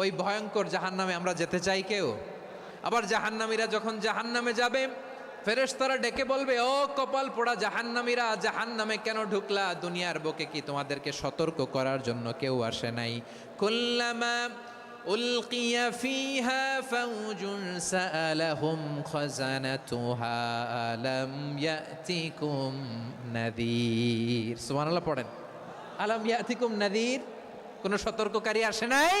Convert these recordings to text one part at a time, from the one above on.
ওই ভয়ঙ্কর জাহান্নামে আমরা যেতে চাই কেউ? আবার জাহান্নামীরা যখন জাহান্নামে যাবে, ফেরেশতারা ডেকে বলবে, ও কপাল পোড়া জাহান্নামীরা, জাহান্নামে কেন ঢুকলা? দুনিয়ার বুকে কি তোমাদেরকে সতর্ক করার জন্য কেউ আসে নাই? কুল্লামা উলকিয়া ফিহা ফাউজুন সাআলাহুম খাজানাতুহা আলাম ইয়াতিকুম নাযীর সুবহানাল্লাহ, পড়েন। আলাম ইয়াতিকুম নাযীর কোনো সতর্ককারী আসে নাই?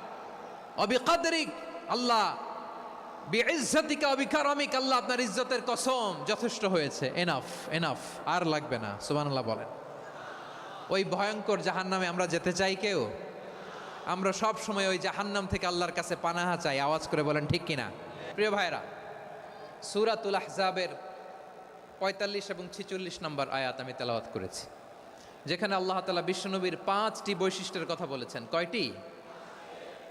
অবিকাদরিক আল্লাহ, বিইজ্জাতিকা অবিকারমিক আল্লাহ আপনার ইজ্জতের কসম যথেষ্ট হয়েছে। এনাফ এনাফ আর লাগবে না, সুবহানাল্লাহ বলেন। ওই ভয়ঙ্কর জাহান্নামে আমরা যেতে চাই কেউ? আমরা সব সময় ওই জাহান্নাম থেকে আল্লাহর কাছে পানাহা চাই, আওয়াজ করে বলেন, ঠিক কিনা? প্রিয় ভাইরা সুরাতুল আহজাবের পঁয়তাল্লিশ এবং ছিচল্লিশ নম্বর আয়াত আমি তেলাওয়াত করেছি। যেখানে আল্লাহ তালা বিশ্বনবীর পাঁচটি বৈশিষ্ট্যের কথা বলেছেন। কয়টি?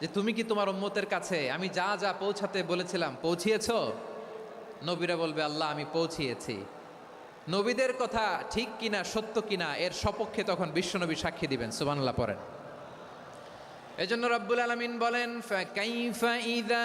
যে তুমি কি তোমার উম্মতের কাছে, আমি যা যা পৌঁছাতে বলেছিলাম, পৌঁছিয়েছ? নবীরা বলবে, আল্লাহ, আমি পৌঁছিয়েছি। নবীদের কথা ঠিক কিনা, সত্য কিনা, এর সপক্ষে তখন বিশ্বনবী সাক্ষী দিবেন সুবানাল্লাহ পড়েন। এজন্য রব্বুল আলমিন বলেন, ফাকাইফা ইদা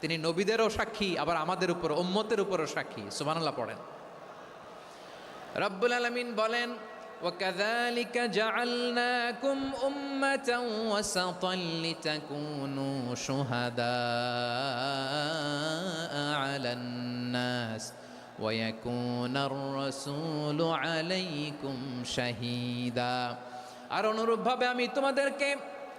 তিনি নবীদেরও সাক্ষী আবার আমাদের উপর উম্মতের উপরও সাক্ষী সুবহানাল্লাহ পড়েন রব্বুল আলামিন বলেন وكذلك جعلناكم أمة وسطا لتكونوا شهداء على الناس ويكون الرسول عليكم شهيدا আর অনুরূপভাবে আমি তোমাদেরকে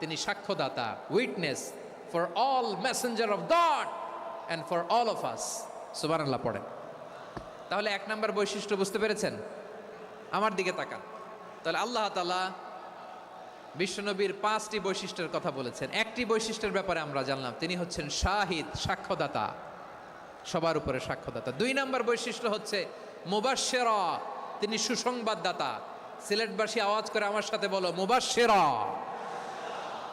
তিনি সাক্ষ্যদাতা witness for all messenger of God and for all of us সুবান আল্লাহ পড়েন। তাহলে এক নম্বর বৈশিষ্ট্য বুঝতে পেরেছেন? আমার দিকে তাকান। তাহলে আল্লাহ তালা বিশ্বনবীর পাঁচটি বৈশিষ্ট্যের কথা বলেছেন। একটি বৈশিষ্ট্যের ব্যাপারে আমরা জানলাম, তিনি হচ্ছেন শাহিদ, সাক্ষ্যদাতা। সবার উপরে সাক্ষ্যদাতা। দুই নম্বর বৈশিষ্ট্য হচ্ছে মুবাশেরা তিনি সুসংবাদদাতা। সিলেটবাসী আওয়াজ করে আমার সাথে বলো মুবাশেরা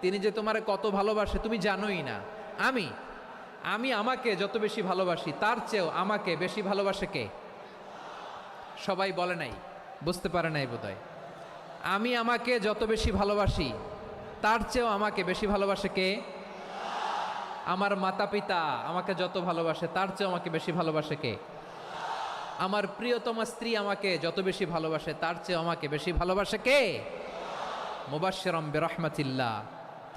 তিনি যে তোমারে কত ভালোবাসে, তুমি জানোই না। আমি আমি আমাকে যত বেশি ভালোবাসি, তার চেয়েও আমাকে বেশি ভালোবাসে কে? সবাই বলে নাই, বুঝতে পারে নাই বোধহয়। আমি আমাকে যত বেশি ভালোবাসি, তার চেয়েও আমাকে বেশি ভালোবাসে কে? আমার মাতা পিতা আমাকে যত ভালোবাসে, তার চেয়েও আমাকে বেশি ভালোবাসে কে? আমার প্রিয়তমা স্ত্রী আমাকে যত বেশি ভালোবাসে, তার চেয়ে আমাকে বেশি ভালোবাসে কে? মুবাশশিরাম বিরহমাতিল্লাহ।